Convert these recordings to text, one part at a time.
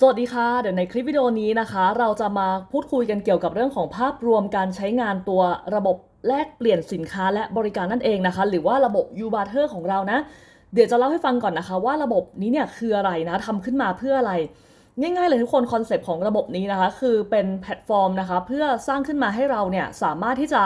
สวัสดีค่ะ เดี๋ยวในคลิปวิดีโอนี้นะคะ เราจะมาพูดคุยกันเกี่ยวกับเรื่องของภาพรวมการใช้งานตัวระบบแลกเปลี่ยนสินค้าและบริการนั่นเองนะคะ หรือว่าระบบ u b a r t e r ของเรานะ เดี๋ยวจะเล่าให้ฟังก่อนนะคะ ว่าระบบนี้เนี่ยคืออะไรนะทำขึ้นมาเพื่ออะไร ง่ายๆเลยทุกคนคอนเซปต์ของระบบนี้นะคะ คือเป็นแพลตฟอร์มนะคะ เพื่อสร้างขึ้นมาให้เราเนี่ยสามารถที่จะ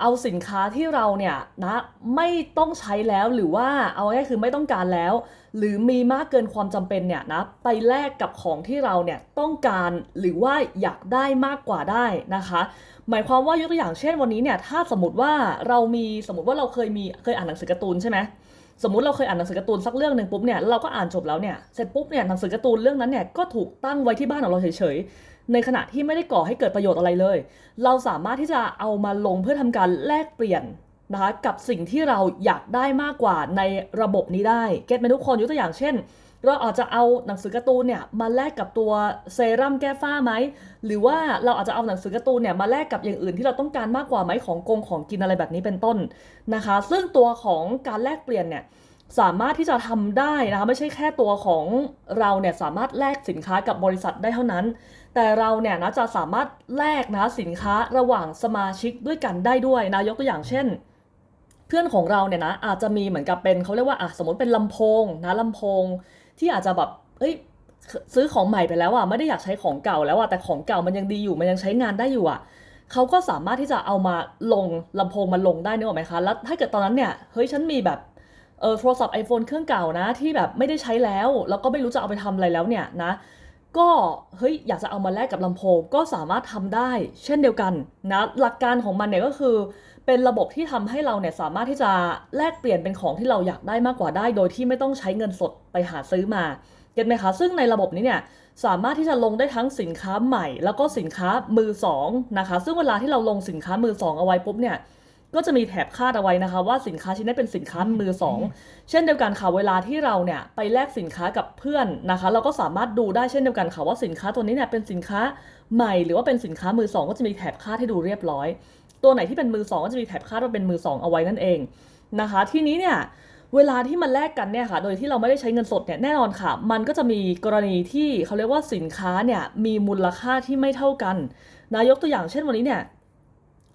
เอาสินค้าที่เราเนี่ยนะไม่ต้องใช้แล้วหรือว่าเอาง่ายคือไม่ต้องการแล้ว หรือมีมากเกินความจำเป็นเนี่ยนะไปแลกกับของที่เราเนี่ยต้องการหรือว่าอยากได้มากกว่าได้นะคะ หมายความว่ายกตัวอย่างเช่นวันนี้เนี่ยถ้าสมมติว่าเรามีสมมติว่าเราเคยมีเคยอ่านหนังสือการ์ตูนใช่ไหมสมมติเราเคยอ่านหนังสือการ์ตูนสักเรื่องหนึ่งปุ๊บเนี่ยเราก็อ่านจบแล้วเนี่ยเสร็จปุ๊บเนี่ยหนังสือการ์ตูนเรื่องนั้นเนี่ยก็ถูกตั้งไว้ที่บ้านของเราเฉย ในขณะที่ไม่ได้ก่อให้เกิดประโยชน์อะไรเลย เราสามารถที่จะเอามาลงเพื่อทำการแลกเปลี่ยนนะคะกับสิ่งที่เราอยากได้มากกว่าในระบบนี้ได้ เก็ตไหมทุกคนยกตัวอย่างเช่น เราอาจจะเอาหนังสือการ์ตูนเนี่ยมาแลกกับตัวเซรั่มแก้ฝ้าไหม หรือว่าเราอาจจะเอาหนังสือการ์ตูนเนี่ยมาแลกกับอย่างอื่นที่เราต้องการมากกว่าไหมของกงของกินอะไรแบบนี้เป็นต้นนะคะ ซึ่งตัวของการแลกเปลี่ยนเนี่ยสามารถที่จะทำได้นะคะไม่ใช่แค่ตัวของเราเนี่ยสามารถแลกสินค้ากับบริษัทได้เท่านั้น แต่เราเนี่ยนะจะสามารถแลกนะสินค้าระหว่างสมาชิกด้วยกันได้ด้วยนะยกตัวอย่างเช่น เพื่อนของเราเนี่ยนะอาจจะมีเหมือนกับเป็นเขาเรียกว่าอะสมมติเป็นลำโพงนะลำโพง ที่อาจจะแบบเอ้ยซื้อของใหม่ไปแล้วอะไม่ได้อยากใช้ของเก่าแล้วอะแต่ของเก่ามันยังดีอยู่มันยังใช้งานได้อยู่อะเขาก็สามารถที่จะเอามาลงลำโพงมาลงได้นึกออกไหมคะแล้วถ้าเกิดตอนนั้นเนี่ยเฮ้ยฉันมีแบบเออโทรศัพท์ iPhone เครื่องเก่านะที่แบบไม่ได้ใช้แล้ว แล้วก็ไม่รู้จะเอาไปทำอะไรแล้วเนี่ยนะ ก็เฮ้ยอยากจะเอามาแลกกับลำโพงก็สามารถทำได้ เช่นเดียวกันนะหลักการของมันเนี่ยก็คือ เป็นระบบที่ทำให้เราเนี่ยสามารถที่จะแลกเปลี่ยนเป็นของที่เราอยากได้มากกว่าได้ โดยที่ไม่ต้องใช้เงินสดไปหาซื้อมาเก็ตไหมคะซึ่งในระบบนี้เนี่ยสามารถที่จะลงได้ทั้งสินค้าใหม่ แล้วก็สินค้ามือสองนะคะซึ่งเวลาที่เราลงสินค้ามือสองเอาไว้ปุ๊บเนี่ย ก็จะมีแถบคาดเอาไว้นะคะ ว่าสินค้าชิ้นนี้เป็นสินค้ามือสองเช่นเดียวกันค่ะเวลาที่เราเนี่ยไปแลกสินค้ากับเพื่อนนะคะ เราก็สามารถดูได้เช่นเดียวกันค่ะว่าสินค้าตัวนี้เนี่ยเป็นสินค้าใหม่หรือว่าเป็นสินค้ามือสองก็จะมีแถบคาดให้ดูเรียบร้อย ตัวไหนที่เป็นมือสองก็จะมีแถบคาดว่าเป็นมือสองเอาไว้นั่นเองนะคะ ทีนี้เนี่ยเวลาที่มันแลกกันเนี่ยค่ะ โดยที่เราไม่ได้ใช้เงินสดเนี่ยแน่นอนค่ะ มันก็จะมีกรณีที่เขาเรียกว่าสินค้าเนี่ยมีมูลค่าที่ไม่เท่ากันนะยกตัวอย่างเช่นวันนี้เนี่ย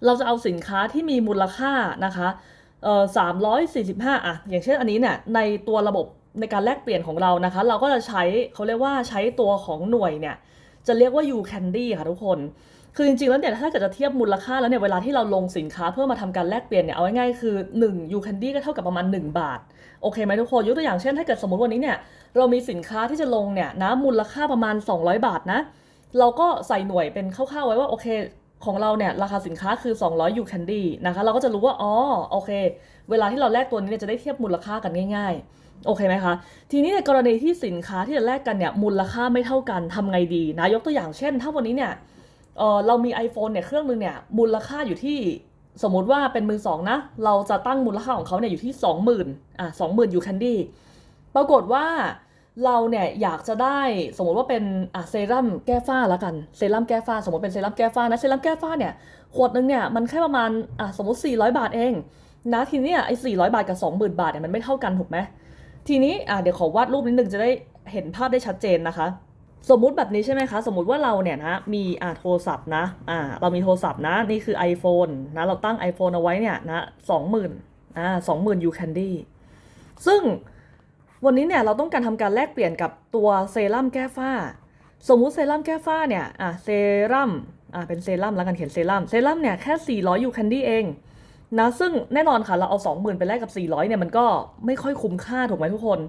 เราจะเอาสินค้าที่มีมูลค่านะคะเอ่อสามร้อยสี่สิบห้าอะอย่างเช่นอันนี้เนี่ยในตัวระบบในการแลกเปลี่ยนของเรานะคะ เราก็จะใช้เขาเรียกว่าใช้ตัวของหน่วยเนี่ยจะเรียกว่า U Candy ค่ะทุกคน คือจริงๆ แล้วเนี่ยถ้าเกิดจะเทียบมูลค่าแล้วเนี่ยเวลาที่เราลงสินค้าเพื่อมาทำการแลกเปลี่ยนเนี่ยเอาง่ายๆคือ1 U Candy ก็เท่ากับประมาณ 1 บาท โอเคไหมทุกคนยกตัวอย่างเช่นถ้าเกิดสมมติวันนี้เนี่ยเรามีสินค้าที่จะลงเนี่ยนะมูลค่าประมาณ 200 บาทนะเราก็ใส่หน่วยเป็นคร่าวๆไว้ว่าโอเค ของเราเนี่ยราคาสินค้าคือ 200 U Candy นะคะ เราก็จะรู้ว่า อ๋อ โอเค เวลาที่เราแลกตัวนี้เนี่ยจะได้เทียบมูลค่ากันง่าย ๆ โอเคไหมคะ ทีนี้ในกรณีที่สินค้าที่จะแลกกันเนี่ยมูลค่าไม่เท่ากันทำไงดีนะ ยกตัวอย่างเช่น ถ้าวันนี้เนี่ยเออเรามี iPhone เนี่ยเครื่องนึงเนี่ยมูลค่าอยู่ที่สมมติว่าเป็นมือสองนะ เราจะตั้งมูลค่าของเขาเนี่ยอยู่ที่ 20,000อะ20,000 U Candy ปรากฏว่า เราเนี่ยอยากจะได้สมมติว่าเป็นอะเซรั่มแก้ฝ้าแล้วกันเซรั่มแก้ฝ้า สมมติเป็นเซรั่มแก้ฝ้านะเซรั่มแก้ฝ้าเนี่ยขวดนึงเนี่ยมันแค่ประมาณอะสมมติ 400 บาทเองนะทีนี้ไอ้400 บาทกับ 20,000 บาทเนี่ยมันไม่เท่ากันถูกไหมทีนี้อะเดี๋ยวขอวาดรูปนิดนึงจะได้เห็นภาพได้ชัดเจนนะคะ สมมุติแบบนี้ใช่ไหมคะ สมมุติว่าเราเนี่ยนะมีอ่าโทรศัพท์นะอ่าเรามีโทรศัพท์นะนี่คือ iPhone นะเราตั้ง iPhone เอาไว้เนี่ยนะสองหมื่นอ่าสองหมื่นยูแคนดี้ซึ่ง วันนี้เนี่ยเราต้องการทำการแลกเปลี่ยนกับตัวเซรั่มแก้ฝ้า สมมุติเซรั่มแก้ฝ้าเนี่ยอ่าเซรั่มอ่าเป็นเซรั่มแล้วกันเขียนเซรั่มเซรั่มเนี่ยแค่ 400ยูแคนดี้เองนะซึ่งแน่นอนค่ะเราเอา 20,000 ไปแลกกับ 400เนี่ยมันก็ไม่ค่อยคุ้มค่าถูกไหมทุกคน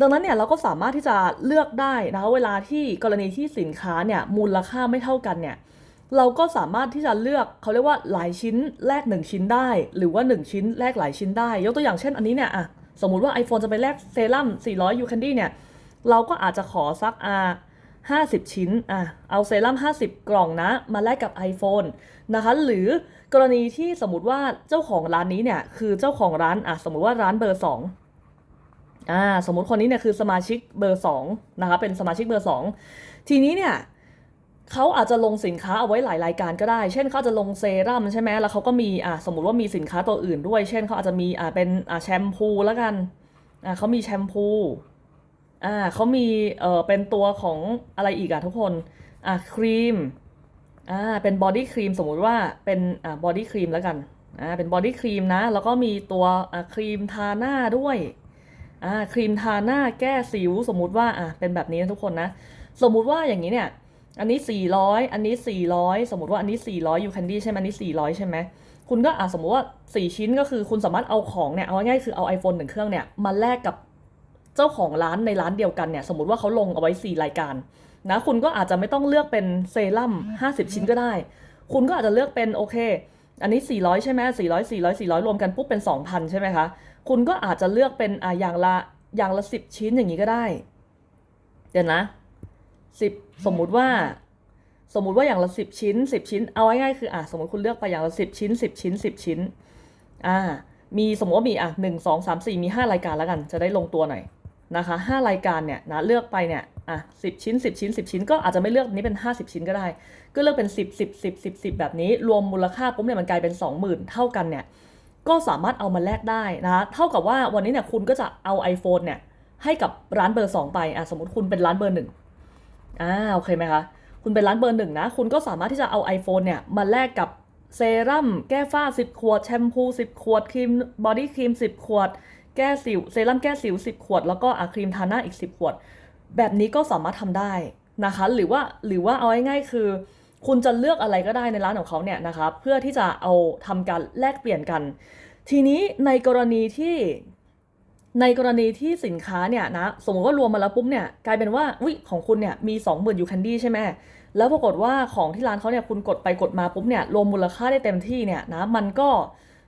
ดังนั้นเนี่ยเราก็สามารถที่จะเลือกได้นะคะเวลาที่กรณีที่สินค้าเนี่ยมูลค่าไม่เท่ากันเนี่ยเราก็สามารถที่จะเลือกเขาเรียกว่าหลายชิ้นแลก1ชิ้นได้ หรือว่า 1 ชิ้นแลกหลายชิ้นได้ ยกตัวอย่างเช่นอันนี้เนี่ยอะ สมมุติว่า iPhone จะไปแลกเซรั่ม400 U Candy เนี่ย เราก็อาจจะขอสักอ่า50 ชิ้นอะเอาเซรั่ม50 กล่องนะ มาแลกกับ iPhone นะคะ หรือกรณีที่สมมติว่าเจ้าของร้านนี้เนี่ย คือเจ้าของร้านอะสมมุติว่าร้านเบอร์ 2อ่าสมมติคนนี้เนี่ยคือสมาชิกเบอร์2นะคะเป็นสมาชิกเบอร์ 2 ทีนี้เนี่ย เขาอาจจะลงสินค้าเอาไว้หลายรายการก็ได้ เช่นเขาจะลงเซรั่มใช่ไหมแล้วเขาก็มีอ่าสมมุติว่ามีสินค้าตัวอื่นด้วย เช่นเขาอาจจะมีอ่าเป็นอ่าแชมพูแล้วกันอ่าเขามีแชมพูอ่าเขามีเอ่อเป็นตัวของอะไรอีกอะทุกคนอะครีมอ่าเป็นบอดี้ครีมสมมุติว่าเป็นอ่าบอดี้ครีมแล้วกันอ่าเป็นบอดี้ครีมนะ แล้วก็มีตัวอ่าครีมทาหน้าด้วยอ่าครีมทาหน้าแก้สิวสมมุติว่าอะเป็นแบบนี้นะทุกคนนะ สมมุติว่าอย่างนี้เนี่ย อันนี้ 400 อันนี้ 400 สมมติว่าอันนี้ 400 you candy ใช่ไหมอันนี้ 400 ใช่ไหมคุณก็อะสมมติว่า 4 ชิ้นก็คือคุณสามารถเอาของเนี่ยเอาง่ายๆคือเอา iPhone หนึ่งเครื่องเนี่ยมาแลกกับเจ้าของร้านในร้านเดียวกันเนี่ยสมมติว่าเขาลงเอาไว้ 4 รายการนะคุณก็อาจจะไม่ต้องเลือกเป็นเซรั่ม50 ชิ้นก็ได้ คุณก็อาจจะเลือกเป็นโอเค อันนี้ 400 ใช่ไหม400 400 400 รวมกันปุ๊บเป็น 2,000 ใช่ไหมคะคุณก็อาจจะเลือกเป็นอะอย่างละอย่างละ 10 ชิ้นอย่างนี้ก็ได้ เดี๋ยวนะ สิบสมมุติว่า สมมุติว่าอย่างละสิบชิ้นสิบชิ้น เอาง่ายๆคืออะสมมติคุณเลือกไปอย่างละสิบชิ้นสิบชิ้นสิบชิ้น อ่า มีสมมติว่ามีอะหนึ่งสองสามสี่มีห้ารายการแล้วกัน จะได้ลงตัวหน่อยนะคะห้ารายการเนี่ยนะเลือกไปเนี่ยอะสิบชิ้นสิบชิ้นสิบชิ้น ก็อาจจะไม่เลือกนี้เป็นห้าสิบชิ้นก็ได้ ก็เลือกเป็นสิบสิบสิบสิบสิบแบบนี้ รวมมูลค่าปุ๊บเนี่ยมันกลายเป็นสองหมื่นเท่ากันเนี่ยก็สามารถเอามาแลกได้นะคะเท่ากับว่าวันนี้เนี่ยคุณก็จะเอา iPhone เนี่ยให้กับร้านเบอร์สองไปอะสมมติคุณเป็นร้านเบอร์หนึ่ง อ่าโอเคไหมคะ คุณเป็นร้านเบอร์หนึ่งนะ คุณก็สามารถที่จะเอา iPhone เนี่ย มาแลกกับเซรั่มแก้ฝ้า 10 ขวด แชมพู 10 ขวด ครีมบอดี้ครีม 10 ขวด แก้สิว เซรั่มแก้สิว 10 ขวด แล้วก็อะครีมทาหน้าอีก 10 ขวด แบบนี้ก็สามารถทำได้นะคะ หรือว่าหรือว่าเอาง่ายๆคือ คุณจะเลือกอะไรก็ได้ในร้านของเขาเนี่ยนะคะ เพื่อที่จะเอาทำการแลกเปลี่ยนกัน ทีนี้ในกรณีที่ ในกรณีที่สินค้าเนี่ยนะสมมติว่ารวมมาแล้วปุ๊บเนี่ยกลายเป็นว่าอุ้ยของคุณเนี่ยมี 20,000ยูแคนดี้ใช่ไหมแล้วปรากฏว่าของที่ร้านเขาเนี่ยคุณกดไปกดมาปุ๊บเนี่ยรวมมูลค่าได้เต็มที่เนี่ยนะมันก็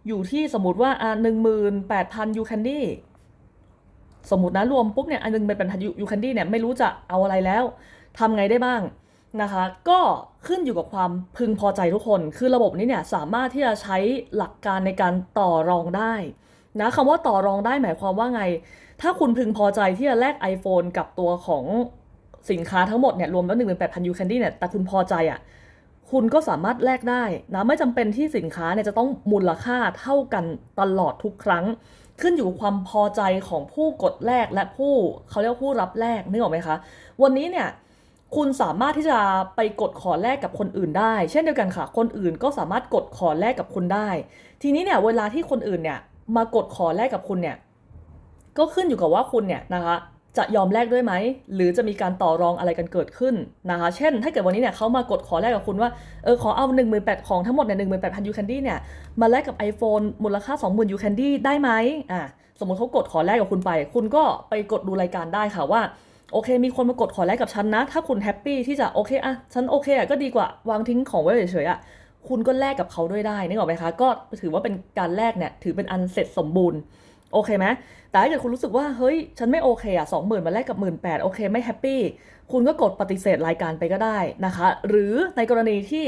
อยู่ที่สมมติว่าอ่าหนึ่งหมื่นแปดพันยูแคนดี้สมมตินะรวมปุ๊บเนี่ยอันหนึงเป็นพันยูแคนดี้เนี่ยไม่รู้จะเอาอะไรแล้วทำไงได้บ้างนะคะ ก็ขึ้นอยู่กับความพึงพอใจทุกคน คือระบบนี้เนี่ยสามารถที่จะใช้หลักการในการต่อรองได้ นะคำว่าต่อรองได้หมายความว่าไง ถ้าคุณพึงพอใจที่จะแลก iPhone กับตัวของสินค้าทั้งหมดเนี่ยรวมแล้ว18,000ยูแคนดี้เนี่ยแต่คุณพอใจอะ่ะคุณก็สามารถแลกได้นะไม่จำเป็นที่สินค้าเนี่ยจะต้องมูลค่าเท่ากันตลอดทุกครั้ง ขึ้นอยู่กับความพอใจของผู้กดแลกและผู้เขาเรียกว่าผู้รับแลกนึกออกไหมคะ วันนี้เนี่ยคุณสามารถที่จะไปกดขอแลกกับคนอื่นได้ เช่นเดียวกันค่ะ คนอื่นก็สามารถกดขอแลกกับคุณได้ ทีนี้เนี่ยเวลาที่คนอื่นเนี่ย มากดขอแลกกับคุณเนี่ย ก็ขึ้นอยู่กับว่าคุณเนี่ยนะคะ จะยอมแลกด้วยไหม หรือจะมีการต่อรองอะไรกันเกิดขึ้นนะคะ เช่น ถ้าเกิดวันนี้เนี่ยเขามากดขอแลกกับคุณว่า เออ ขอเอา 1 8 0 0 0ของทั้งหมดเนี่ยหนึ่งหมื่นแปดพันยูแคนดี้เนี่ย มาแลกกับ iPhone มูลค่า 20,000ยูแคนดี้ได้ไหมอะสมมติเขากดขอแลกกับคุณไป คุณก็ไปกดดูรายการได้ค่ะว่าโอเค มีคนมากดขอแลกกับฉันนะ ถ้าคุณแฮปปี้ที่จะโอเคอะฉันโอเคอะก็ดีกว่าวางทิ้งของไว้เฉยๆอะ คุณก็แลกกับเขาด้วยได้นึกออกไหมคะก็ถือว่าเป็นการแลกเนี่ยถือเป็นอันเสร็จสมบูรณ์โอเคไหมแต่ถ้าเกิดคุณรู้สึกว่าเฮ้ย ฉันไม่โอเคอะสองหมื่นมาแลกกับหมื่นแปดโอเคไม่แฮปปี้คุณก็กดปฏิเสธรายการไปก็ได้นะคะ หรือในกรณีที่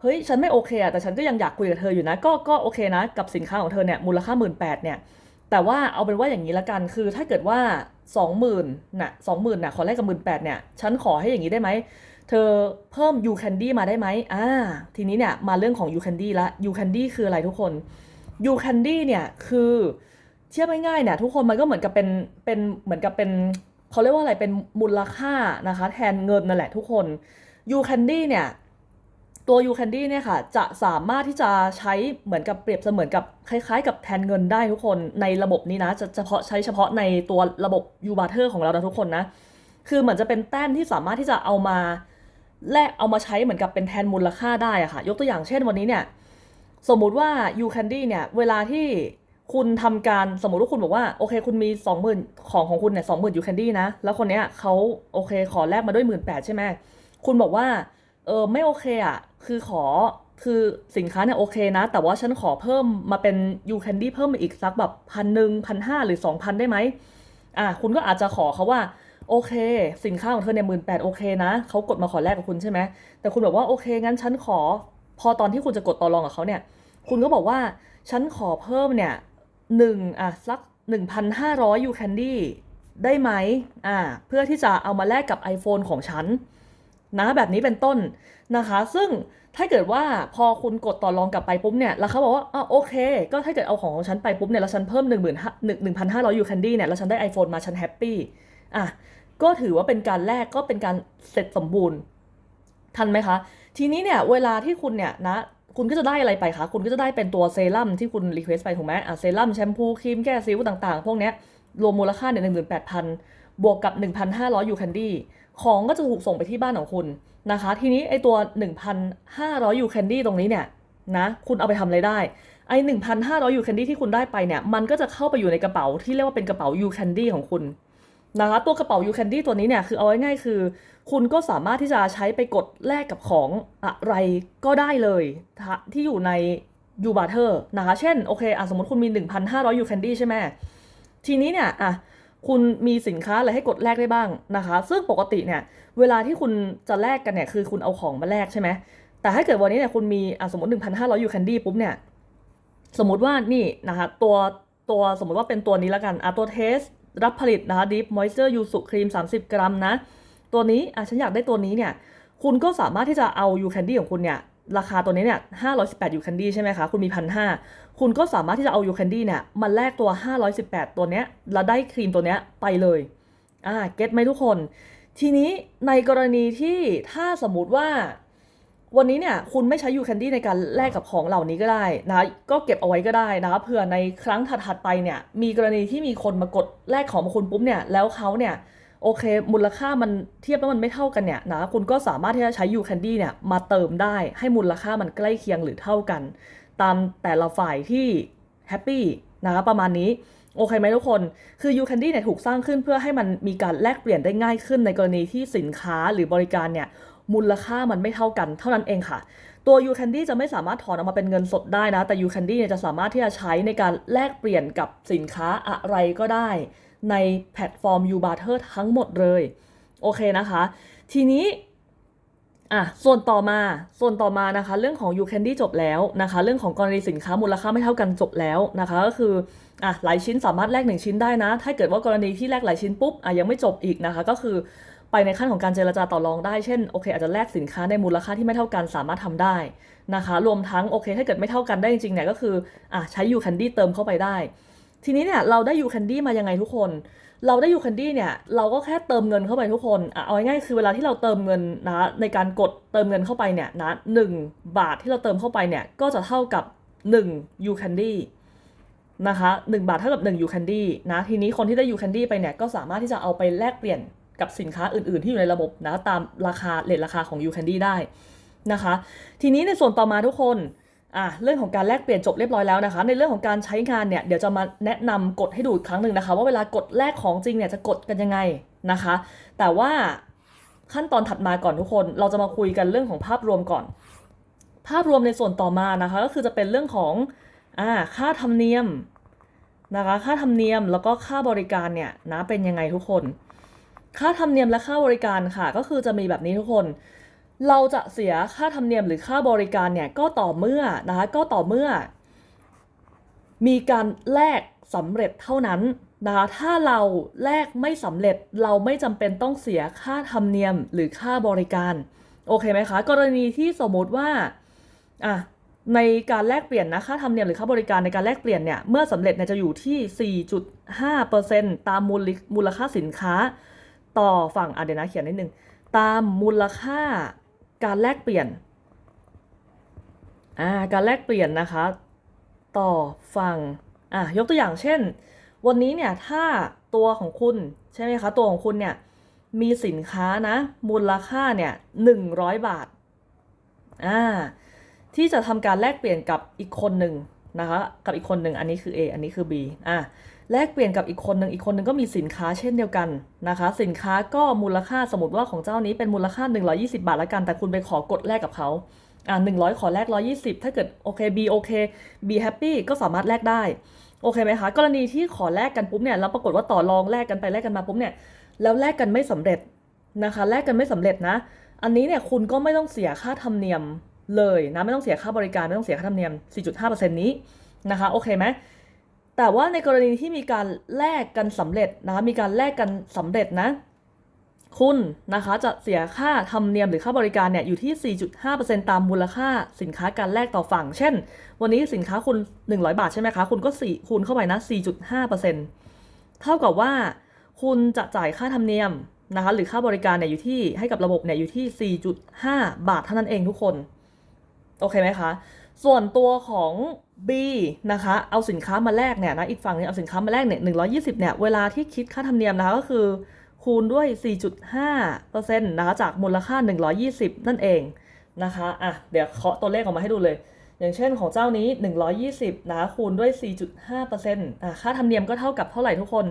เฮ้ยฉันไม่โอเคอะแต่ฉันก็ยังอยากคุยกับเธออยู่นะ ก็ก็โอเคนะ กับสินค้าของเธอเนี่ยมูลค่าหมื่นแปดเนี่ยแต่ว่าเอาเป็นว่าอย่างนี้ละกันคือถ้าเกิดว่าสองหมื่นน่ะสองหมื่นน่ะขอแลกกับหมื่นแปดเนี่ยฉันขอให้อย่างนี้ได้ไหม เธอเพิ่ม you candy มาได้ไหมอ่า ทีนี้เนี่ยมาเรื่องของ you candy ละ you candy คืออะไรทุกคน you candy เนี่ยคือเทียบง่ายๆเนี่ยทุกคนมันก็เหมือนกับเป็นเป็นเหมือนกับเป็นเขาเรียกว่าอะไรเป็นมูลค่านะคะ แทนเงินนั่นแหละทุกคน you candy เนี่ยตัว u Candy เนี่ยค่ะจะสามารถที่จะใช้เหมือนกับเปรียบเสมือนกับคล้ายๆ กับแทนเงินได้ทุกคนในระบบนี้นะจะเฉพาะใช้เฉพาะในตัวระบบ u b a r t e r ของเรานะทุกคนนะคือเหมือนจะเป็นแต้มที่สามารถที่จะเอามา แลกเอามาใช้เหมือนกับเป็นแทนมูลค่าได้อะค่ะ ยกตัวอย่างเช่นวันนี้เนี่ย สมมุติว่า u Candy เนี่ย เวลาที่คุณทำการสมมติว่าคุณบอกว่า โอเค คุณมี 20,000 ของของคุณเนี่ย20,000 u Candy นดี้นะ แล้วคนเนี้ยเขาโอเคขอแลกมาด้วย18,000ใช่ไหมคุณบอกว่า เออไม่โอเคอะ คือขอคือสินค้าเนี่ยโอเคนะ แต่ว่าฉันขอเพิ่มมาเป็น you candy เพิ่มมาอีกสักแบบพันหนึ่งพันห้าหรือสองพันได้ไหมอะคุณก็อาจจะขอเขาว่า โอเค สินค้าของเธอเนี่ยหมื่นแปดโอเคนะเขากดมาขอแลกกับคุณใช่ไหมแต่คุณบอกว่าโอเคงั้นฉันขอ พอตอนที่คุณจะกดต่อรองกับเขาเนี่ย คุณก็บอกว่าฉันขอเพิ่มเนี่ยหนึ่งอะสักหนึ่งพันห้าร้อย you candy ได้ไหมอ่า เพื่อที่จะเอามาแลกกับ iPhone ของฉันนะแบบนี้เป็นต้นนะคะ ซึ่งถ้าเกิดว่าพอคุณกดต่อรองกลับไปปุ๊บเนี่ย แล้วเขาบอกว่าอะโอเค ก็ถ้าเกิดเอาของของฉันไปปุ๊บเนี่ย แล้วฉันเพิ่มหนึ่งหมื่นหนึ่งหนึ่งพันห้าร้อยยูแคนดี้เนี่ย แล้วฉันได้ iPhone มาฉันแฮปปี้อะ ก็ถือว่าเป็นการแลกก็เป็นการเสร็จสมบูรณ์ทันไหมคะ ทีนี้เนี่ยเวลาที่คุณเนี่ยนะคุณก็จะได้อะไรไปคะ คุณก็จะได้เป็นตัวเซรั่มที่คุณรีเควสไปถูกไหมอะเซรั่มแชมพูครีมแก้สิวต่างๆ พวกเนี้ยรวมมูลค่าเนี่ยหนึ่งหมื่นแปดพันบวกกับ 1,500ยูแคนดี้ของก็จะถูกส่งไปที่บ้านของคุณนะคะ ทีนี้ไอตัว 1,500ยูแคนดี้ตรงนี้เนี่ยนะคุณเอาไปทำอะไรได้ไอ1,500ยูแคนดี้ที่คุณได้ไปเนี่ยมันก็จะเข้าไปอยู่ในกระเป๋าที่เรียกว่าเป็นกระเป๋ายูแคนดี้ของคุณ นะคะตัวกระเป๋ายูแคนดี้ตัวนี้เนี่ยคือเอาง่ายๆคือ คุณก็สามารถที่จะใช้ไปกดแลกกับของอะไรก็ได้เลยที่อยู่ในยูบาร์เทอร์นะคะเช่นโอเคอะสมมติคุณมี 1,500ยูแคนดี้ใช่ไหมทีนี้เนี่ยอะคุณมีสินค้าอะไรให้กดแลกได้บ้างนะคะ ซึ่งปกติเนี่ยเวลาที่คุณจะแลกกันเนี่ยคือคุณเอาของมาแลกใช่ไหมแต่ถ้าเกิดวันนี้เนี่ยคุณมีอะสมมติ 1,500ยูแคนดี้ปุ๊บเนี่ยสมมติว่านี่นะคะตัวตัวสมมติว่าเป็นตัวนี้แล้วกันอะตัวเทส รับผลิตนะคะ Deep Moisture ยูสุครีม 30 กรัมนะ ตัวนี้อะฉันอยากได้ตัวนี้เนี่ย คุณก็สามารถที่จะเอายูแคนดี้ของคุณเนี่ยราคาตัวนี้เนี่ย518ยูแคนดี้ใช่ไหมคะ คุณมีพันห้าคุณก็สามารถที่จะเอายูแคนดี้เนี่ยมาแลกตัว 518 ตัวเนี้ยแล้วได้ครีมตัวเนี้ยไปเลย อ่า เก็ตไหมทุกคน ทีนี้ในกรณีที่ถ้าสมมติว่า วันนี้เนี่ยคุณไม่ใช้ยูแคนดี้ในการแลกกับของเหล่านี้ก็ได้นะก็เก็บเอาไว้ก็ได้นะเผื่อในครั้งถัดๆไปเนี่ยมีกรณีที่มีคนมากดแลกของมาคุณปุ๊บเนี่ยแล้วเขาเนี่ยโอเค มูลค่ามันเทียบแล้วมันไม่เท่ากันเนี่ยนะคุณก็สามารถที่จะใช้ยูแคนดี้เนี่ยมาเติมได้ให้มูลค่ามันใกล้เคียงหรือเท่ากัน ตามแต่ละฝ่ายที่แฮปปี้นะคะประมาณนี้โอเคไหมทุกคน คือ u Candy เนี่ยถูกสร้างขึ้นเพื่อให้มันมีการแลกเปลี่ยนได้ง่ายขึ้นในกรณีที่สินค้าหรือบริการเนี่ย มูลค่ามันไม่เท่ากันเท่านั้นเองค่ะ ตัว u Candy จะไม่สามารถถอนออกมาเป็นเงินสดได้นะ แต่ u Candy เนี่ยจะสามารถที่จะใช้ในการแลกเปลี่ยนกับสินค้าอะไรก็ได้ ในแพลตฟอร์ม u Barter ทั้งหมดเลย โอเคนะคะ ทีนี้อะส่วนต่อมาส่วนต่อมานะคะ เรื่องของ u Candy จบแล้วนะคะ เรื่องของกรณีสินค้ามูลค่าไม่เท่ากันจบแล้วนะคะ ก็คืออะหลายชิ้นสามารถแลกหนึ่งชิ้นได้นะ ถ้าเกิดว่ากรณีที่แลกหลายชิ้นปุ๊บอะยังไม่จบอีกนะคะ ก็คือ ไปในขั้นของการเจรจาต่อรองได้ เช่นโอเคอาจจะแลกสินค้าในมูลค่าที่ไม่เท่ากันสามารถทำได้นะคะ รวมทั้งโอเค ถ้าเกิดไม่เท่ากันได้จริงๆเนี่ยก็คืออะใช้ u Candy เติมเข้าไปได้ ทีนี้เนี่ยเราได้ u Candy มายังไงทุกคน เราได้ยูคันดี้เนี่ยเราก็แค่เติมเงินเข้าไปทุกคนอะเอาง่ายๆคือเวลาที่เราเติมเงินนะในการกดเติมเงินเข้าไปเนี่ยนะหนึ่งบาทที่เราเติมเข้าไปเนี่ยก็จะเท่ากับ1ยูคันดี้นะคะ1บาทเท่ากับ1ยูคันดี้นะทีนี้คนที่ได้ยูคันดี้ไปเนี่ยก็สามารถที่จะเอาไปแลกเปลี่ยน กับสินค้าอื่น ๆ ที่อยู่ในระบบนะตามราคาเลทราคาของยูคันดี้ได้นะคะ ทีนี้ในส่วนต่อมาทุกคนอะเรื่องของการแลกเปลี่ยนจบเรียบร้อยแล้วนะคะ ในเรื่องของการใช้งานเนี่ยเดี๋ยวจะมาแนะนำกฎให้ดูอีกครั้งหนึ่งนะคะ ว่าเวลากดแลกของจริงเนี่ยจะกดกันยังไงนะคะ แต่ว่าขั้นตอนถัดมาก่อนทุกคน เราจะมาคุยกันเรื่องของภาพรวมก่อน ภาพรวมในส่วนต่อมานะคะก็คือจะเป็นเรื่องของอ่าค่าธรรมเนียมนะคะค่าธรรมเนียมแล้วก็ค่าบริการเนี่ยนะเป็นยังไงทุกคน ค่าธรรมเนียมและค่าบริการค่ะ ก็คือจะมีแบบนี้ทุกคน เราจะเสียค่าธรรมเนียมหรือค่าบริการเนี่ยก็ต่อเมื่อนะคะก็ต่อเมื่อ มีการแลกสำเร็จเท่านั้นนะคะถ้าเราแลกไม่สำเร็จเราไม่จำเป็นต้องเสียค่าธรรมเนียมหรือค่าบริการโอเคไหมคะกรณีที่สมมติว่าอะในการแลกเปลี่ยนนะค่าธรรมเนียมหรือค่าบริการในการแลกเปลี่ยนเนี่ยเมื่อสำเร็จเนี่ยจะอยู่ที่ 4.5%ตามมูลมูลค่าสินค้า ต่อฝั่งอะเดนะเขียนนิดนึง ตามมูลค่าการแลกเปลี่ยนอ่าการแลกเปลี่ยนนะคะ ต่อฝั่งอะยกตัวอย่างเช่น วันนี้เนี่ยถ้าตัวของคุณใช่ไหมคะตัวของคุณเนี่ยมีสินค้านะมูลค่าเนี่ยหนึ่งร้อยบาทอ่าที่จะทำการแลกเปลี่ยนกับอีกคนหนึ่งนะคะกับอีกคนหนึ่งอันนี้คือ A อันนี้คือ B อะ แลกเปลี่ยนกับอีกคนหนึ่งอีกคนหนึ่งก็มีสินค้าเช่นเดียวกันนะคะ สินค้าก็มูลค่าสมมติว่าของเจ้านี้เป็นมูลค่า 120 บาทละกัน แต่คุณไปขอกดแลกกับเขาอ่า100ขอแลก120ถ้าเกิดโอเค B โอเค B happy ก็สามารถแลกได้ โอเคไหมคะ กรณีที่ขอแลกกันปุ๊บเนี่ยแล้วปรากฏว่าต่อรองแลกกันไปแลกกันมาปุ๊บเนี่ยแล้วแลกกันไม่สำเร็จนะคะ แลกกันไม่สำเร็จนะ อันนี้เนี่ยคุณก็ไม่ต้องเสียค่าธรรมเนียมเลยนะไม่ต้องเสียค่าบริการไม่ต้องเสียค่าธรรมเนียม 4.5%นี้นะคะโอเคไหม แต่ว่าในกรณีที่มีการแลกกันสำเร็จนะมีการแลกกันสำเร็จนะ คุณนะคะจะเสียค่าธรรมเนียมหรือค่าบริการเนี่ยอยู่ที่ 4.5%ตามมูลค่าสินค้าการแลกต่อฝั่ง เช่น วันนี้สินค้าคุณ 100 บาทใช่ไหมคะ คุณก็ 4 คูณเข้าไปนะ 4.5%เท่ากับว่า คุณจะจ่ายค่าธรรมเนียมนะคะหรือค่าบริการเนี่ยอยู่ที่ให้กับระบบเนี่ยอยู่ที่ 4.5 บาทเท่านั้นเองทุกคน โอเคไหมคะ ส่วนตัวของ B นะคะ เอาสินค้ามาแลกเนี่ยนะ อีกฝั่งนึงเอาสินค้ามาแลกเนี่ย120เนี่ย เวลาที่คิดค่าธรรมเนียมนะคะก็คือคูณด้วย 4.5%นะคะ จากมูลค่า 120 นั่นเองนะคะ อะ เดี๋ยวเคาะตัวเลขออกมาให้ดูเลย อย่างเช่นของเจ้านี้ 120 นะคะคูณด้วย 4.5%อะค่าธรรมเนียมก็เท่ากับเท่าไหร่ทุกคน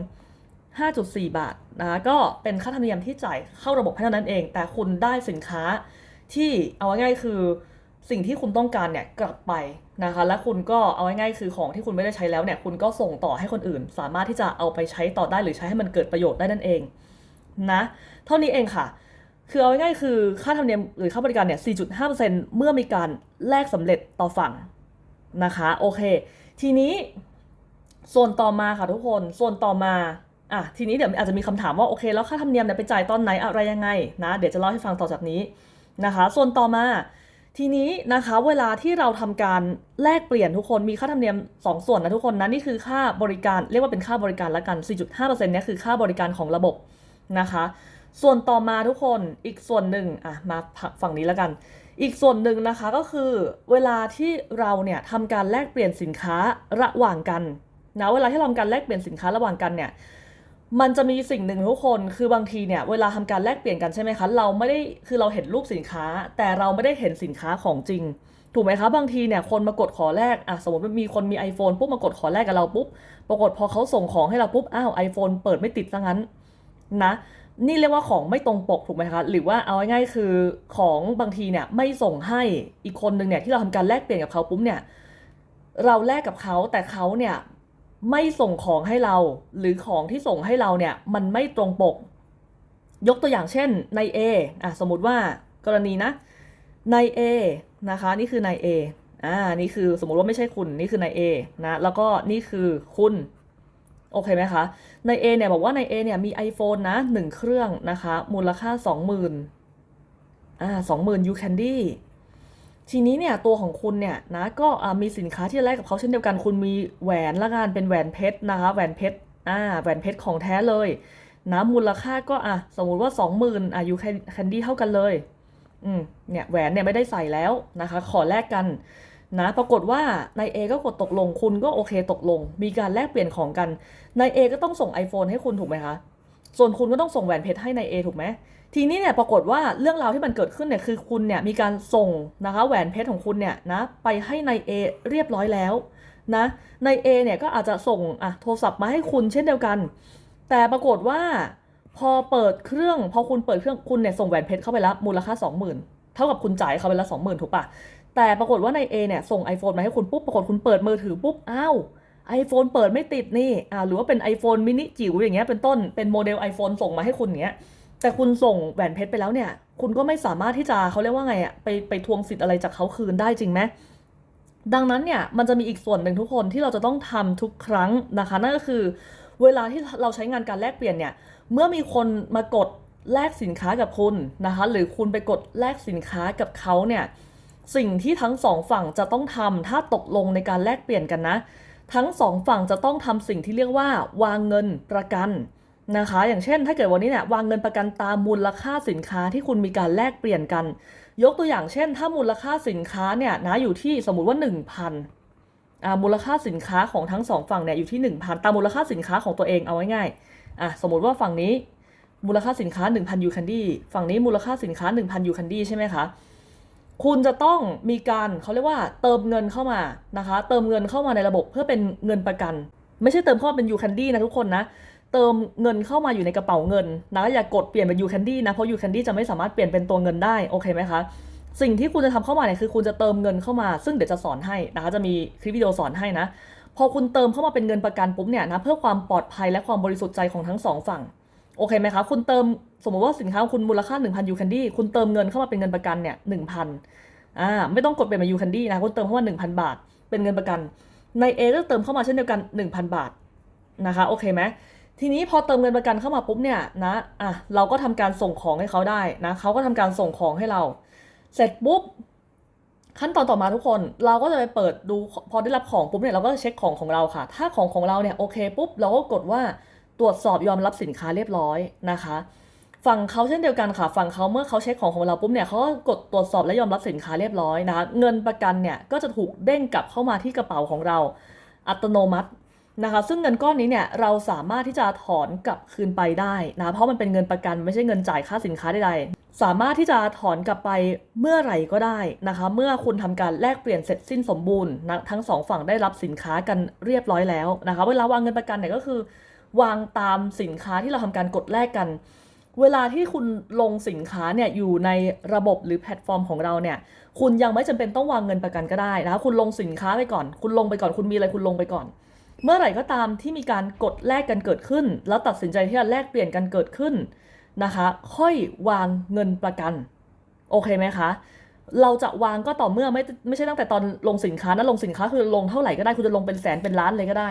5.4 บาทนะะก็เป็นค่าธรรมเนียมที่จ่ายเข้าระบบให้เท่านั้นเอง แต่คุณได้สินค้าที่เอาง่ายคือ สิ่งที่คุณต้องการเนี่ยกลับไปนะคะ และคุณก็เอาง่ายๆคือของที่คุณไม่ได้ใช้แล้วเนี่ยคุณก็ส่งต่อให้คนอื่น สามารถที่จะเอาไปใช้ต่อได้หรือใช้ให้มันเกิดประโยชน์ได้นั่นเองนะเท่านี้เองค่ะ คือเอาง่ายๆคือค่าธรรมเนียมหรือค่าบริการเนี่ย 4.5%เมื่อมีการแลกสำเร็จต่อฝั่งนะคะโอเค ทีนี้ส่วนต่อมาค่ะทุกคนส่วนต่อมาอะทีนี้เดี๋ยวอาจจะมีคำถามว่าโอเคแล้วค่าธรรมเนียมเนี่ยไปจ่ายตอนไหนอะไรยังไงนะเดี๋ยวจะเล่าให้ฟังต่อจากนี้นะคะ ส่วนต่อมา ทีนี้นะคะเวลาที่เราทำการแลกเปลี่ยนทุกคนมีค่าธรรมเนียม 2 ส่วนนะทุกคนนะนี่คือค่าบริการเรียกว่าเป็นค่าบริการละกัน 4.5%เนี่ยคือค่าบริการของระบบนะคะ ส่วนต่อมาทุกคนอีกส่วนหนึ่งอะมาฝั่งนี้ล้วกัน อีกส่วนหนึ่งนะคะก็คือเวลาที่เราเนี่ยทำการแลกเปลี่ยนสินค้าระหว่างกันนะเวลาที่เราทำการแลกเปลี่ยนสินค้าระหว่างกันเนี่ย มันจะมีสิ่งหนึ่งทุกคน คือบางทีเนี่ยเวลาทำการแลกเปลี่ยนกันใช่ไหมคะ เราไม่ได้ คือเราเห็นรูปสินค้า แต่เราไม่ได้เห็นสินค้าของจริง ถูกไหมคะ บางทีเนี่ยคนมากดขอแลกอะสมมติมีคนมี iPhone ปุ๊บมากดขอแลกกับเราปุ๊บ ปรากฏพอเขาส่งของให้เราปุ๊บ อ้าว iPhone เปิดไม่ติดซะงั้นนะ นี่เรียกว่าของไม่ตรงปกถูกไหมคะ หรือว่าเอาง่ายๆคือของบางทีเนี่ยไม่ส่งให้ อีกคนหนึ่งเนี่ยที่เราทำการแลกเปลี่ยนกับเขาปุ๊บเนี่ย เราแลกกับเขาแต่เขาเนี่ย ไม่ส่งของให้เรา หรือของที่ส่งให้เราเนี่ยมันไม่ตรงปก ยกตัวอย่างเช่นใน A อะสมมติว่ากรณีนะใน A นะคะนี่คือใน A อ่านี่คือสมมติว่าไม่ใช่คุณนี่คือใน A นะแล้วก็นี่คือคุณโอเคไหมคะใน A เนี่ยบอกว่าใน A เนี่ยมี iPhone นะหนึ่งเครื่องนะคะ มูลค่า 20,000อ่า20,000 you candy ทีนี้เนี่ยตัวของคุณเนี่ยนะก็มีสินค้าที่จะแลกกับเขาเช่นเดียวกันคุณมีแหวนละกันเป็นแหวนเพชรนะคะแหวนเพชรอ่าแหวนเพชรของแท้เลยนะมูลค่าก็อะสมมุติว่า 20,000อะ you candy เท่ากันเลยอืมเนี่ยแหวนเนี่ยไม่ได้ใส่แล้วนะคะ ขอแลกกันนะปรากฏว่านายเอก็กดตกลงคุณก็โอเคตกลง มีการแลกเปลี่ยนของกันนายเอก็ต้องส่ง iPhone ให้คุณถูกไหมคะส่วนคุณก็ต้องส่งแหวนเพชรให้นายเอถูกไหม ทีนี้เนี่ยปรากฏว่าเรื่องราวที่มันเกิดขึ้นเนี่ยคือคุณเนี่ยมีการส่งนะคะแหวนเพชรของคุณเนี่ยนะไปให้นายเอเรียบร้อยแล้วนะนายเอเนี่ยก็อาจจะส่งอะโทรศัพท์มาให้คุณเช่นเดียวกัน แต่ปรากฏว่าพอเปิดเครื่องพอคุณเปิดเครื่องคุณเนี่ยส่งแหวนเพชรเข้าไปแล้วมูลค่า 20,000 เท่ากับคุณจ่ายเขาไปแล้ว20,000 ถูกปะแต่ปรากฏว่าใน A เนี่ยส่ง iPhone มาให้คุณปุ๊บปรากฏคุณเปิดมือถือปุ๊บอ้าว iPhone เปิดไม่ติดนี่อ่าหรือว่าเป็น iPhone mini จิ๋วอย่างเงี้ยเป็นต้นเป็นโมเดล iPhone ส่งมาให้คุณเงี้ย แต่คุณส่งแหวนเพชรไปแล้วเนี่ย คุณก็ไม่สามารถที่จะเขาเรียกว่าไงอะไปไปทวงสิทธิ์อะไรจากเขาคืนได้จริงไหมดังนั้นเนี่ยมันจะมีอีกส่วนหนึ่งทุกคนที่เราจะต้องทำทุกครั้งนะคะนั่นก็คือ เวลาที่เราใช้งานการแลกเปลี่ยนเนี่ยเมื่อมีคนมากดแลกสินค้ากับคุณนะคะ หรือคุณไปกดแลกสินค้ากับเขาเนี่ยสิ่งที่ทั้งสองฝั่งจะต้องทำถ้าตกลงในการแลกเปลี่ยนกันนะ ทั้งสองฝั่งจะต้องทำสิ่งที่เรียกว่าวางเงินประกัน นะคะ อย่างเช่น ถ้าเกิดวันนี้เนี่ยวางเงินประกันตามมูลค่าสินค้าที่คุณมีการแลกเปลี่ยนกัน ยกตัวอย่างเช่น ถ้ามูลค่าสินค้าเนี่ยนะอยู่ที่สมมติว่า 1,000อ่ามูลค่าสินค้าของทั้งสองฝั่งเนี่ยอยู่ที่ 1,000 ตามมูลค่าสินค้าของตัวเองเอาง่ายๆอะสมมติว่าฝั่งนี้มูลค่าสินค้า 1,000ยูคันดี้ฝั่งนี้มูลค่าสินค้า 1,000ยูคันดี้ใช่ไหมคะคุณจะต้องมีการเขาเรียกว่าเติมเงินเข้ามานะคะ เติมเงินเข้ามาในระบบเพื่อเป็นเงินประกัน ไม่ใช่เติมเข้ามาเป็นยูคันดี้นะทุกคนนะ เติมเงินเข้ามาอยู่ในกระเป๋าเงินนะอย่ากดเปลี่ยนเป็นยูแคนดี้นะเพราะยูแคนดี้จะไม่สามารถเปลี่ยนเป็นตัวเงินได้โอเคไหมคะสิ่งที่คุณจะทำเข้ามาเนี่ยคือคุณจะเติมเงินเข้ามา ซึ่งเดี๋ยวจะสอนให้นะคะจะมีคลิปวิดีโอสอนให้นะพอคุณเติมเข้ามาเป็นเงินประกันปุ๊บเนี่ยนะเพื่อความปลอดภัยและความบริสุทธิ์ใจของทั้งสองฝั่งโอเคไหมคะคุณเติมสมมติว่าสินค้าของคุณมูลค่า 1,000ยูแคนดี้คุณเติมเงินเข้ามาเป็นเงินประกันเนี่ย1,000อ่าไม่ต้องกดเปลี่ยนเป็นยูคันดี้นะคุณเติมเข้ามา1,000 บาท เป็นเงินประกัน ใน A ก็เติมเข้ามาเช่นเดียวกัน 1,000 บาทนะคะโอเคไหม ทีนี้พอเติมเงินประกันเข้ามาปุ๊บเนี่ยนะอะเราก็ทำการส่งของให้เขาได้นะเขาก็ทำการส่งของให้เรา เสร็จปุ๊บขั้นตอนต่อมาทุกคนเราก็จะไปเปิดดูพอได้รับของปุ๊บเนี่ยเราก็เช็คของของเราค่ะ ถ้าของของเราเนี่ยโอเคปุ๊บเราก็กดว่าตรวจสอบยอมรับสินค้าเรียบร้อยนะคะ ฝั่งเขาเช่นเดียวกันค่ะฝั่งเขาเมื่อเขาเช็คของของเราปุ๊บเนี่ยเขาก็กดตรวจสอบและยอมรับสินค้าเรียบร้อยนะคะเงินประกันเนี่ยก็จะถูกเด้งกลับเข้ามาที่กระเป๋าของเรา อัตโนมัติ นะคะ ซึ่งเงินก้อนนี้เนี่ยเราสามารถที่จะถอนกลับคืนไปได้นะเพราะมันเป็นเงินประกันไม่ใช่เงินจ่ายค่าสินค้าใดๆสามารถที่จะถอนกลับไปเมื่อไหร่ก็ได้นะคะ เมื่อคุณทำการแลกเปลี่ยนเสร็จสิ้นสมบูรณ์นะทั้งสองฝั่งได้รับสินค้ากันเรียบร้อยแล้วนะคะ เวลาวางเงินประกันเนี่ยก็คือ วางตามสินค้าที่เราทำการกดแลกกัน เวลาที่คุณลงสินค้าเนี่ยอยู่ในระบบหรือแพลตฟอร์มของเราเนี่ย คุณยังไม่จำเป็นต้องวางเงินประกันก็ได้นะคะคุณลงสินค้าไปก่อน คุณลงไปก่อนคุณมีอะไรคุณลงไปก่อน เมื่อไหร่ก็ตามที่มีการกดแลกกันเกิดขึ้น แล้วตัดสินใจที่จะแลกเปลี่ยนกันเกิดขึ้นนะคะ ค่อยวางเงินประกัน โอเคไหมคะ เราจะวางก็ต่อเมื่อไม่ไม่ใช่ตั้งแต่ตอนลงสินค้านะลงสินค้าคือลงเท่าไหร่ก็ได้คุณจะลงเป็นแสนเป็นล้านเลยก็ได้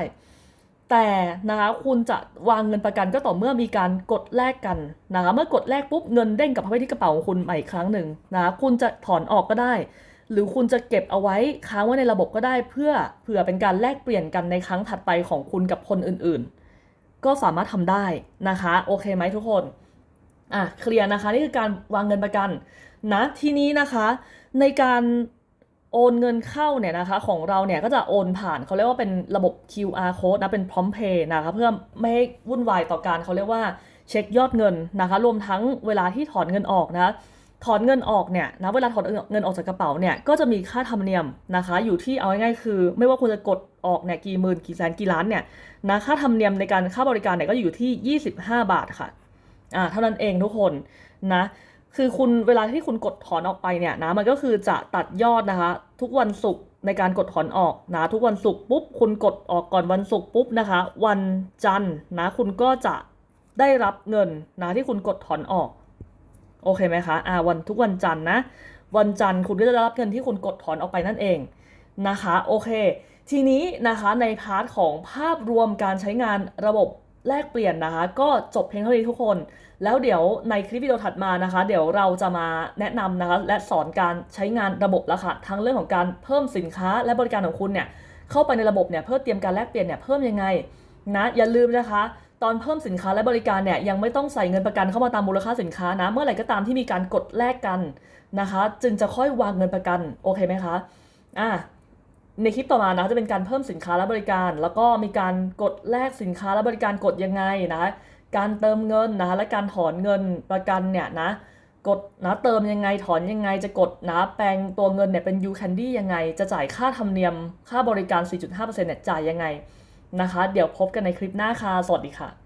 แต่นะคะคุณจะวางเงินประกันก็ต่อเมื่อมีการกดแลกกันนะคะเมื่อกดแลกปุ๊บเงินเด้งกลับเข้าไปที่กระเป๋าของคุณใหม่อีกครั้งหนึ่งนะคะคุณจะถอนออกก็ได้ หรือคุณจะเก็บเอาไว้ค้างไว้ในระบบก็ได้เพื่อเผื่อเป็นการแลกเปลี่ยนกันในครั้งถัดไปของคุณกับคนอื่นๆ ก็สามารถทำได้นะคะ โอเคไหมทุกคนอะเคลียร์นะคะนี่คือการวางเงินประกันนะทีนี้นะคะในการโอนเงินเข้าเนี่ยนะคะของเราเนี่ยก็จะโอนผ่านเขาเรียกว่าเป็นระบบ QR code นะเป็น prompt pay นะคะเพื่อไม่ให้วุ่นวายต่อการเขาเรียกว่าเช็คยอดเงินนะคะ รวมทั้งเวลาที่ถอนเงินออกนะคะ ถอนเงินออกเนี่ยนะเวลาถอนเงินออกจากกระเป๋าเนี่ยก็จะมีค่าธรรมเนียมนะคะ อยู่ที่เอาง่ายๆคือ ไม่ว่าคุณจะกดออกเนี่ยกี่หมื่นกี่แสนกี่ล้านเนี่ยนะค่าธรรมเนียมในการค่าบริการเนี่ยก็อยู่ที่ 25 บาทค่ะอ่าเท่านั้นเองทุกคนนะคือคุณเวลาที่คุณกดถอนออกไปเนี่ยนะมันก็คือจะตัดยอดนะคะ ทุกวันศุกร์ในการกดถอนออกนะทุกวันศุกร์ปุ๊บคุณกดออกก่อนวันศุกร์ปุ๊บนะคะ วันจันทร์นะคุณก็จะได้รับเงินนะที่คุณกดถอนออก โอเคไหมคะอ่าวันทุกวันจันทร์นะ วันจันทร์คุณก็จะได้รับเงินที่คุณกดถอนออกไปนั่นเองนะคะโอเค ทีนี้นะคะในพาร์ทของภาพรวมการใช้งานระบบแลกเปลี่ยนนะคะ ก็จบเพียงเท่านี้ทุกคน แล้วเดี๋ยวในคลิปวิดีโอถัดมานะคะ เดี๋ยวเราจะมาแนะนำนะคะ และสอนการใช้งานระบบแล้วค่ะทั้งเรื่องของการเพิ่มสินค้าและบริการของคุณเนี่ยเข้าไปในระบบเนี่ยเพื่อเตรียมการแลกเปลี่ยนเนี่ยเพิ่มยังไงนะอย่าลืมนะคะ ตอนเพิ่มสินค้าและบริการเนี่ยยังไม่ต้องใส่เงินประกันเข้ามาตามมูลค่าสินค้านะ เมื่อไหร่ก็ตามที่มีการกดแลกกันนะคะ จึงจะค่อยวางเงินประกันโอเคไหมคะอะในคลิปต่อมานะจะเป็นการเพิ่มสินค้าและบริการ แล้วก็มีการกดแลกสินค้าและบริการกดยังไงนะคะการเติมเงินนะคะและการถอนเงินประกันเนี่ยนะกดนะเติมยังไงถอนยังไงจะกดนะแปลงตัวเงินเนี่ยเป็น U Candy ยังไง จะจ่ายค่าธรรมเนียมค่าบริการ 4.5%เนี่ยจ่ายยังไง นะคะ เดี๋ยวพบกันในคลิปหน้าค่ะ สวัสดีค่ะ